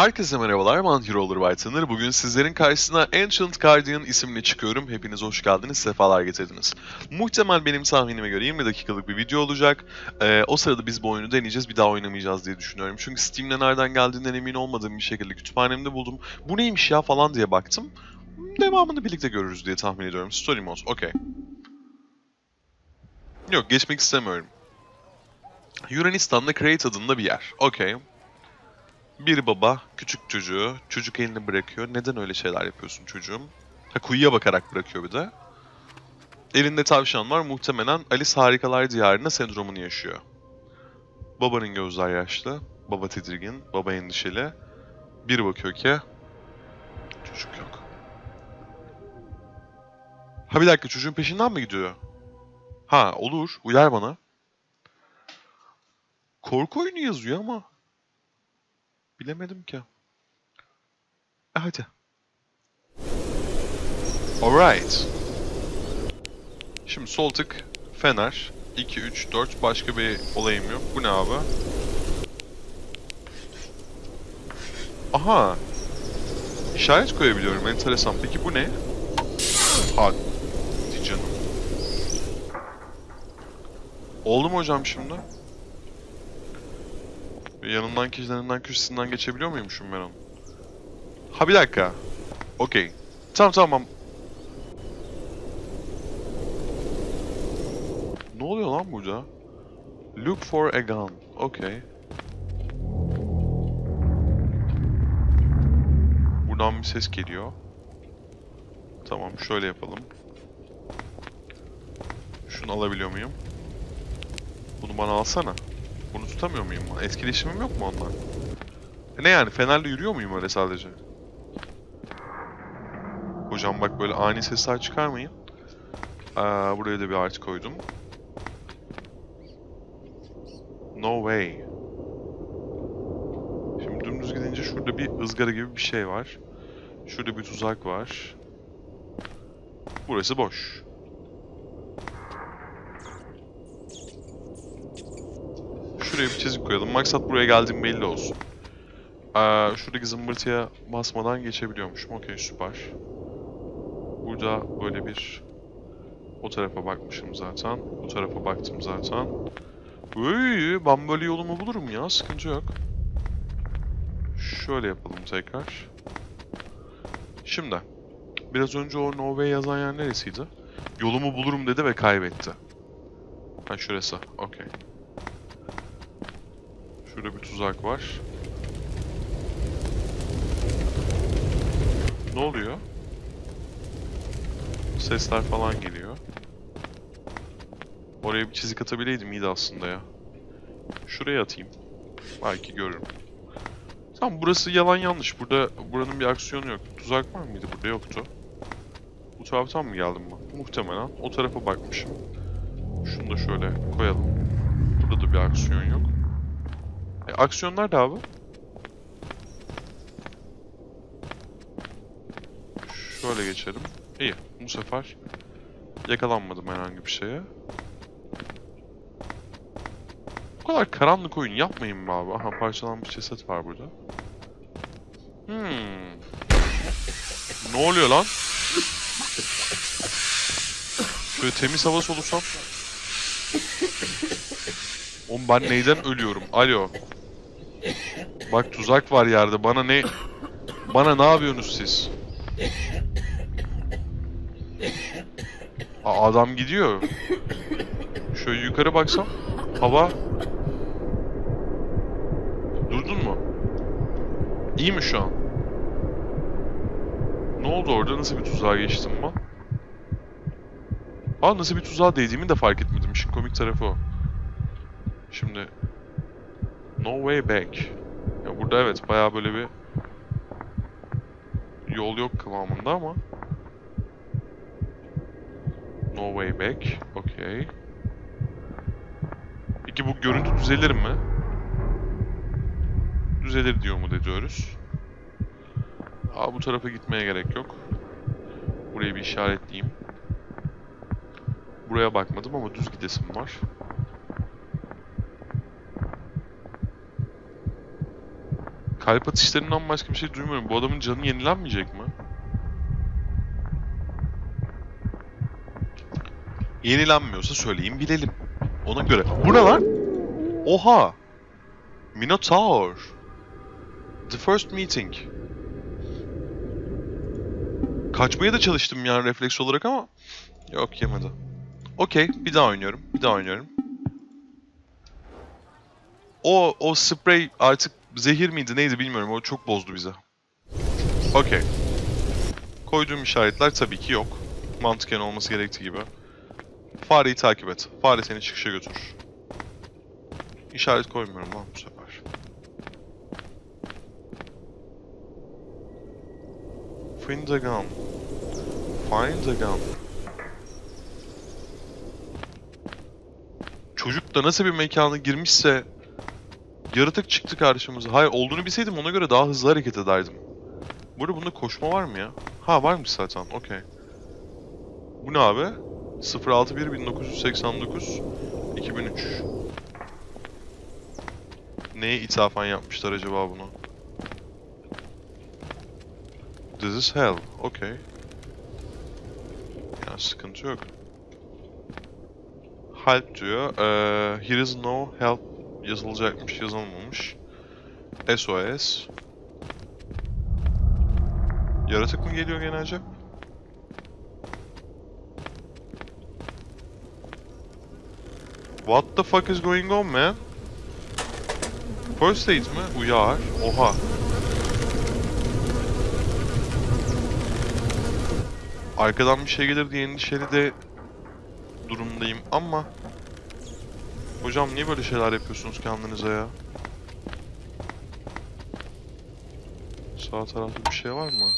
Herkese merhabalar, ben Hero'lar White'ınır. Bugün sizlerin karşısına Ancient Guardian isimli çıkıyorum. Hepiniz hoş geldiniz, sefalar getirdiniz. Muhtemel benim tahminime göre 20 dakikalık bir video olacak. Ee, o sırada biz bu oyunu deneyeceğiz, bir daha oynamayacağız diye düşünüyorum. Çünkü Steam'de nereden geldiğinden emin olmadığım bir şekilde kütüphanemde buldum. Bu neymiş ya falan diye baktım. Devamını birlikte görürüz diye tahmin ediyorum. Story mode, okey. Yok, geçmek istemiyorum. Yunanistan'da Crete adında bir yer. Okey. Bir baba küçük çocuğu, çocuk elini bırakıyor. Neden öyle şeyler yapıyorsun çocuğum? Ha kuyuya bakarak bırakıyor bir de. Elinde tavşan var. Muhtemelen Alice Harikalar Diyarı'nda sendromunu yaşıyor. Babanın gözler yaşlı. Baba tedirgin. Baba endişeli. Bir bakıyor ki çocuk yok. Ha bir dakika çocuğun peşinden mi gidiyor? Ha olur. Uyar bana. Korku oyunu yazıyor ama Bilemedim ki. E hadi. Alright. Şimdi sol tık, fener. 2, 3, 4. Başka bir olayım yok. Bu ne abi? Aha. İşaret koyabiliyorum. Enteresan. Peki bu ne? Hadi canım. Oldu mu hocam şimdi? Yanından kişilerinden köşesinden geçebiliyor muymuşum ben onu? Ha bir dakika. Okey. Tamam tamam. Ne oluyor lan burada? Look for a gun. Okey. Buradan bir ses geliyor. Tamam şöyle yapalım. Şunu alabiliyor muyum? Bunu bana alsana. Bunu tutamıyor muyum? Etkileşimim yok mu onunla? E ne yani fenerle yürüyor muyum öyle sadece? Hocam bak böyle ani sesler çıkarmayın. Aa, buraya da bir art koydum. No way. Şimdi dümdüz gidince şurada bir ızgara gibi bir şey var. Şurada bir tuzak var. Burası boş. Şuraya bir çizik koyalım. Maksat buraya geldiğim belli olsun. Ee, şuradaki zımbırtıya basmadan geçebiliyormuşum. Okey süper. Burada böyle bir... O tarafa bakmışım zaten. Bu tarafa baktım zaten. Uy, ben böyle yolumu bulurum ya. Sıkıntı yok. Şöyle yapalım tekrar. Şimdi. Biraz önce o No Way yazan yer neresiydi? Yolumu bulurum dedi ve kaybetti. Ha şurası. Okey. Şurada bir tuzak var. Ne oluyor? Sesler falan geliyor. Oraya bir çizik atabileydim iyiydi aslında ya. Şuraya atayım. Belki görürüm. Tamam burası yalan yanlış. Burada buranın bir aksiyonu yok. Tuzak var mıydı? Burada yoktu. Bu taraftan mı geldim ben? Muhtemelen. O tarafa bakmışım. Şunu da şöyle koyalım. Burada da bir aksiyon yok. E, aksiyon nerede abi? Şöyle geçelim. İyi. Bu sefer yakalanmadım herhangi bir şeye. Bu kadar karanlık oyun yapmayın be abi. Aha parçalanmış ceset var burada. Hmm. Ne oluyor lan? Şöyle temiz hava solusam. Oğlum ben neyden ölüyorum? Alo. Bak tuzak var yerde. Bana ne... Bana ne yapıyorsunuz siz? Aa, adam gidiyor. Şöyle yukarı baksam. Hava. Durdun mu? İyi mi şu an? Ne oldu orada? Nasıl bir tuzağa geçtim ben? Aa nasıl bir tuzağa değdiğimi de fark etmedim. İşin komik tarafı o. Şimdi No way back. Ya burada evet bayağı böyle bir yol yok kıvamında ama No way back. Okey. Peki bu görüntü düzelir mi? Düzelir diyor mu diyoruz. Aa bu tarafa gitmeye gerek yok. Burayı bir işaretleyeyim. Buraya bakmadım ama düz gidesim var. Kalp atışlarından başka bir şey duymuyorum. Bu adamın canı yenilenmeyecek mi? Yenilenmiyorsa söyleyin bilelim. Ona göre. Bu ne lan? Oha! Minotaur. The first meeting. Kaçmaya da çalıştım yani refleks olarak ama yok yemedi. Okey, bir daha oynuyorum. Bir daha oynuyorum. O o sprey artık zehir miydi neydi bilmiyorum. O çok bozdu bize. Okey. Koyduğum işaretler tabii ki yok. Mantıken olması gerektiği gibi. Fareyi takip et. Fare seni çıkışa götür. İşaret koymuyorum lan bu sefer. Find the gun. Find the gun. Çocuk da nasıl bir mekana girmişse yaratık çıktı karşımıza. Hayır olduğunu bilseydim ona göre daha hızlı hareket ederdim. Burada bunda koşma var mı ya? Ha varmış zaten. Okey. Bu ne abi? 061 1989 2003. Neye ithafen yapmışlar acaba bunu? This is hell. Okay. Ya sıkıntı yok. Help diyor. Ee, here is no help yazılacakmış, yazılmamış. SOS. Yaratık mı geliyor gene acaba? What the fuck is going on man? First aid mi? Uyar. Oha. Arkadan bir şey gelir diye endişeli de durumdayım ama Hocam niye böyle şeyler yapıyorsunuz kendinize ya? Sağ tarafta bir şey var mı?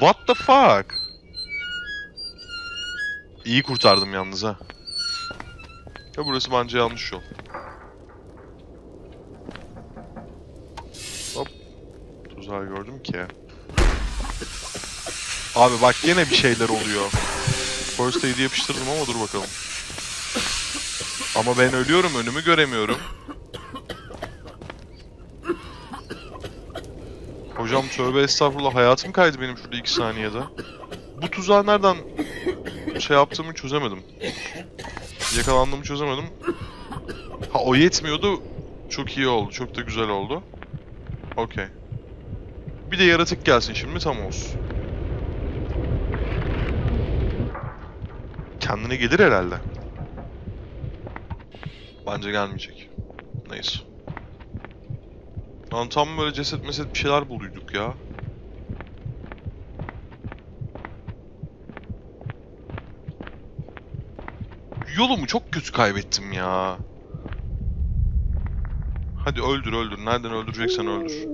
What the fuck? İyi kurtardım yalnız ha. Ya burası bence yanlış yol. Hop. Tuzağı gördüm ki. Abi bak yine bir şeyler oluyor. First aid'i yapıştırdım ama dur bakalım. Ama ben ölüyorum önümü göremiyorum. Hocam tövbe estağfurullah hayatım kaydı benim şurada iki saniyede. Bu tuzağı nereden şey yaptığımı çözemedim. Yakalandığımı çözemedim. Ha o yetmiyordu. Çok iyi oldu. Çok da güzel oldu. Okey. Bir de yaratık gelsin şimdi tam olsun. Kendine gelir herhalde. Bence gelmeyecek. Neyse. Lan tam böyle ceset meset bir şeyler buluyduk ya. Yolumu çok kötü kaybettim ya. Hadi öldür öldür. Nereden öldüreceksen öldür.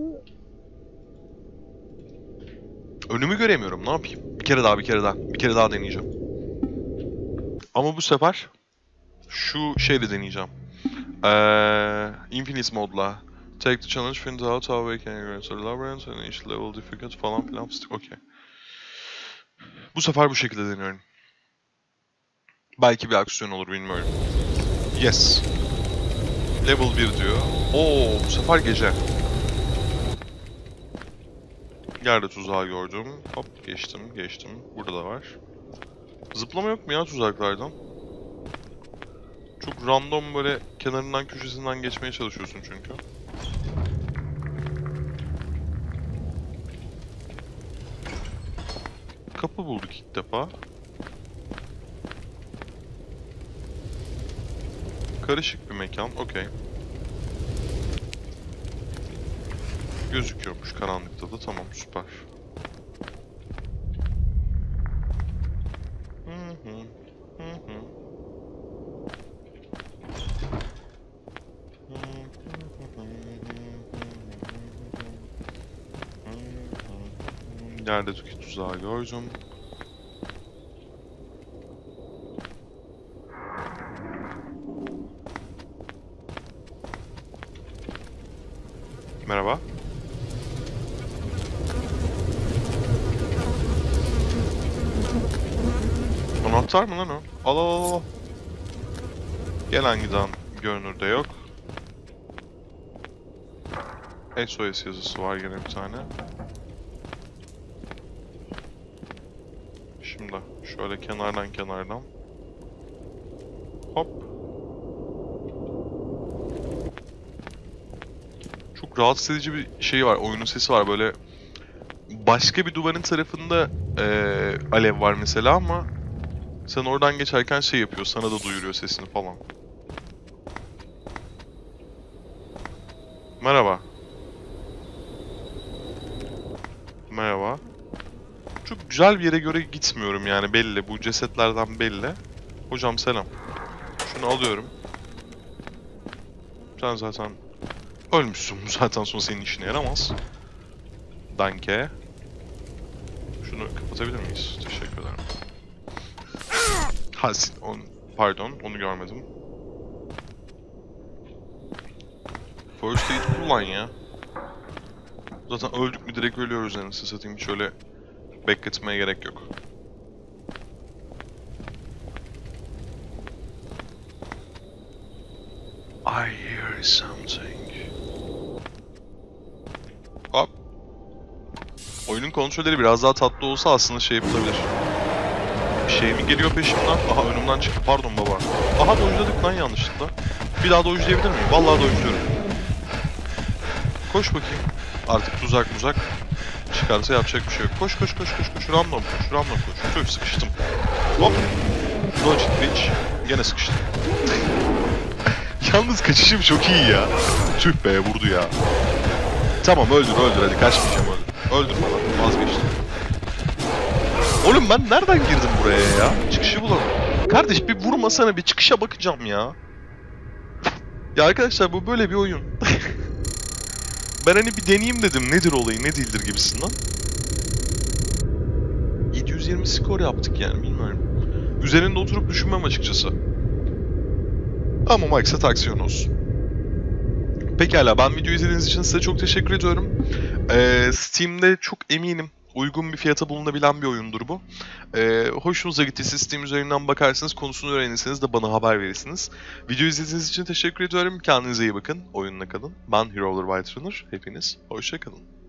Önümü göremiyorum. Ne yapayım? Bir kere daha bir kere daha. Bir kere daha deneyeceğim. Ama bu sefer şu şeyle deneyeceğim. Eee Infinite modla. Take the challenge, find out how we can get the labyrinth and each level difficult falan filan fıstık. Okey. Bu sefer bu şekilde deniyorum. Belki bir aksiyon olur bilmiyorum. Yes. Level 1 diyor. Oo, bu sefer gece. Yerde tuzağı gördüm. Hop geçtim, geçtim. Burada da var. Zıplama yok mu ya tuzaklardan? Çok random böyle kenarından köşesinden geçmeye çalışıyorsun çünkü. Kapı bulduk ilk defa. Karışık bir mekan, okey. Gözüküyormuş karanlıkta da, tamam süper. Yerdeki tuzağı gördüm. Merhaba. Anahtar mı lan o? Al al al, al. Gelen giden görünürde yok. SOS yazısı var gene bir tane. Şimdi şöyle kenardan kenardan. Hop. Çok rahatsız edici bir şey var. Oyunun sesi var böyle. Başka bir duvarın tarafında eee, alev var mesela ama sen oradan geçerken şey yapıyor. Sana da duyuruyor sesini falan. Merhaba. Çok güzel bir yere göre gitmiyorum yani belli. Bu cesetlerden belli. Hocam selam. Şunu alıyorum. Sen zaten ölmüşsün. Bu zaten sonra senin işine yaramaz. Danke. Şunu kapatabilir miyiz? Teşekkür ederim. Ha, on, pardon, onu görmedim. First aid kullan ya. Zaten öldük mü direkt ölüyoruz yani. Siz satayım hiç öyle bekletmeye gerek yok. I hear something. Hop. Oyunun kontrolleri biraz daha tatlı olsa aslında şey yapılabilir. Bir şey mi geliyor peşimden? Aha önümden çıktı. Pardon baba. Aha dojladık lan yanlışlıkla. Bir daha dojlayabilir miyim? Vallahi dojluyorum. Koş bakayım. Artık tuzak muzak çıkarsa yapacak bir şey yok. Koş koş koş koş koş. Random koş. Random koş. Tüh sıkıştım. Hop. Dodge it bitch. Gene sıkıştım. Yalnız kaçışım çok iyi ya. Tüh be vurdu ya. Tamam öldür öldür hadi kaçmayacağım öldür. Öldür bana vazgeçtim. Oğlum ben nereden girdim buraya ya? Çıkışı bulamadım. Kardeş bir vurmasana bir çıkışa bakacağım ya. Ya arkadaşlar bu böyle bir oyun. Ben hani bir deneyeyim dedim nedir olayı ne değildir gibisinden. 720 skor yaptık yani bilmiyorum. Üzerinde oturup düşünmem açıkçası. Ama maksat aksiyon olsun. Pekala ben video izlediğiniz için size çok teşekkür ediyorum. Ee, Steam'de çok eminim uygun bir fiyata bulunabilen bir oyundur bu. Ee, hoşunuza gittiyse Steam üzerinden bakarsınız, konusunu öğrenirseniz de bana haber verirsiniz. Video izlediğiniz için teşekkür ediyorum. Kendinize iyi bakın, oyunla kalın. Ben Hero White Runner. Hepiniz hoşça kalın.